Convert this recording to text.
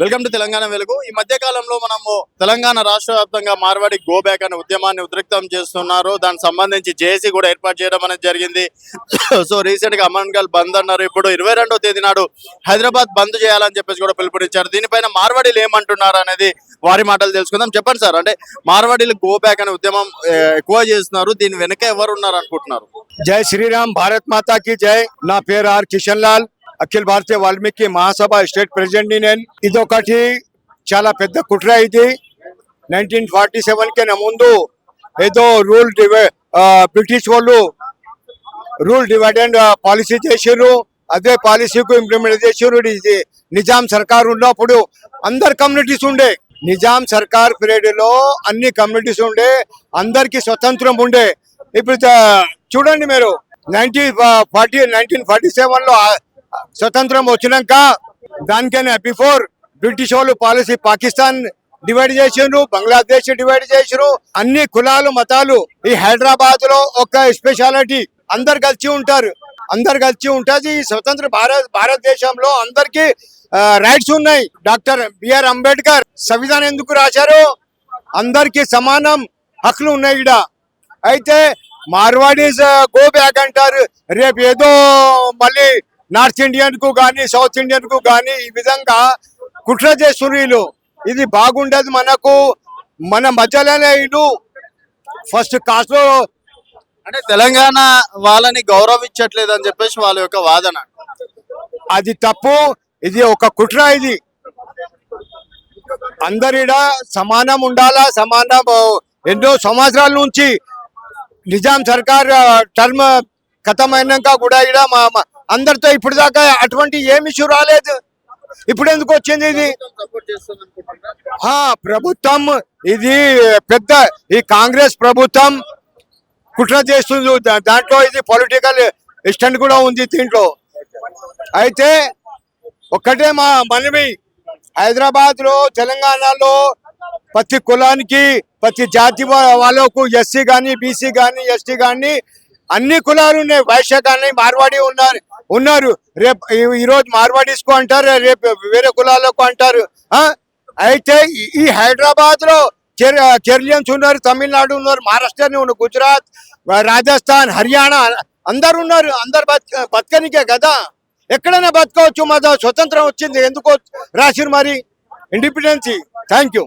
Welcome to Telangana వెలుగు. ఈ మధ్య కాలంలో మనము తెలంగాణ రాష్ట్ర వ్యాప్తంగా మార్వాడి గో బ్యాక్ అనే ఉద్యమాన్ని ఉద్రిక్తం చేస్తున్నారు. దానికి సంబంధించి జేసీ కూడా ఏర్పాటు చేయడం అనేది జరిగింది. సో రీసెంట్గా అమన్గల్ బంద్ అన్నారు. ఇప్పుడు ఇరవై రెండో తేదీ నాడు హైదరాబాద్ బంద్ చేయాలని చెప్పేసి కూడా పిలుపునిచ్చారు. దీనిపైన మార్వాడీలు ఏమంటున్నారు అనేది వారి మాటలు తెలుసుకుందాం. చెప్పండి సార్. అంటే మార్వాడీలు గో బ్యాక్ అనే ఉద్యమం ఎక్కువ చేస్తున్నారు. దీని వెనుక ఎవరు ఉన్నారు అనుకుంటున్నారు? జై శ్రీరామ్ భారత్ మాతా కి జై. నా పేరు ఆర్ కిషన్ లాల్. అఖిల భారతీయ వాల్మీకి మహాసభ స్టేట్ ప్రెసిడెంట్ని నేను. ఇదొకటి చాలా పెద్ద కుట్ర ఇది. నైన్టీన్ ఫార్టీ సెవెన్కి ముందు ఏదో రూల్ బ్రిటిష్ వాళ్ళు రూల్ డివైడ్ అండ్ పాలసీ చేసిర్రు. అదే పాలసీకు ఇంప్లిమెంట్ చేసిర్రు. ఇది నిజాం సర్కార్ ఉన్నప్పుడు అందరు కమ్యూనిటీస్ ఉండే. నిజాం సర్కార్ పీరియడ్లో అన్ని కమ్యూనిటీస్ ఉండే. అందరికి స్వతంత్రం ఉండే. ఇప్పుడు చూడండి మీరు. నైన్టీన్ ఫార్టీ నైన్టీన్ ఫార్టీ సెవెన్లో స్వతంత్రం వచ్చినాక దానికైనా బిఫోర్ బ్రిటిష్ వాళ్ళు పాలసీ పాకిస్తాన్ డివైడ్ చేసిండ్రు బంగ్లాదేశ్ డివైడ్ చేసిరు అన్ని కులాలు మతాలు ఈ హైదరాబాద్లో ఒక స్పెషాలిటీ అందరు కలిసి ఉంటారు. అందరు కలిసి ఉంటుంది. ఈ స్వతంత్ర భారత్ భారతదేశంలో అందరికి రైట్స్ ఉన్నాయి. డాక్టర్ బిఆర్ అంబేద్కర్ సంవిధానం ఎందుకు రాశారు? అందరికి సమానం హక్కులు ఉన్నాయి ఇక్కడ అయితే మార్వాడీస్ గో బ్యాక్ అంటారు. రేపు ఏదో మళ్ళీ నార్త్ ఇండియన్కు కానీ సౌత్ ఇండియన్కు కానీ ఈ విధంగా కుట్ర చేస్తున్నారు. ఇది బాగుండదు మనకు. మన మధ్యలోనే వీళ్ళు ఫస్ట్ కాస్ట్లో అంటే తెలంగాణ వాళ్ళని గౌరవించట్లేదు అని చెప్పేసి వాళ్ళ యొక్క వాదన. అది తప్పు. ఇది ఒక కుట్ర ఇది. అందరిడ సమానం ఉండాలా? సమానం ఎన్నో సంవత్సరాల నుంచి నిజాం సర్కార్ టర్మ్ గతమైనాక కూడా ఇక్కడ మా అందరితో ఇప్పుడు దాకా అటువంటి ఏమి ఇష్యూ రాలేదు. ఇప్పుడు ఎందుకు వచ్చింది ఇది? ఆ ప్రభుత్వం ఇది పెద్ద ఈ కాంగ్రెస్ ప్రభుత్వం కుట్ర చేస్తుంది. దాంట్లో ఇది పొలిటికల్ ఇష్టం కూడా ఉంది దీంట్లో. అయితే ఒక్కటే మా మనవి. హైదరాబాద్లో తెలంగాణలో ప్రతి కులానికి ప్రతి జాతి వాళ్ళకు ఎస్సీ కానీ బీసీ కానీ ఎస్టీ కానీ అన్ని కులాలు ఉన్నాయి. వైశ్య కానీ మార్వాడి ఉన్నారు. ఉన్నారు. రేపు ఈ- మార్వాడీస్కు అంటారు రేపు వేరే కులాలకు అంటారు. ఆ? అయితే ఈ- ఈ హైదరాబాద్లో కేరళియన్స్ ఉన్నారు తమిళనాడు ఉన్నారు మహారాష్ట్ర ఉన్నారు గుజరాత్ రాజస్థాన్ హర్యానా అందరు ఉన్నారు. అందరు బతక బతకనికే కదా. ఎక్కడైనా బతకవచ్చు. మా స్వతంత్రం వచ్చింది. ఎందుకో రాసిరు మరి. ఇండిపెండెన్సీ. Thank you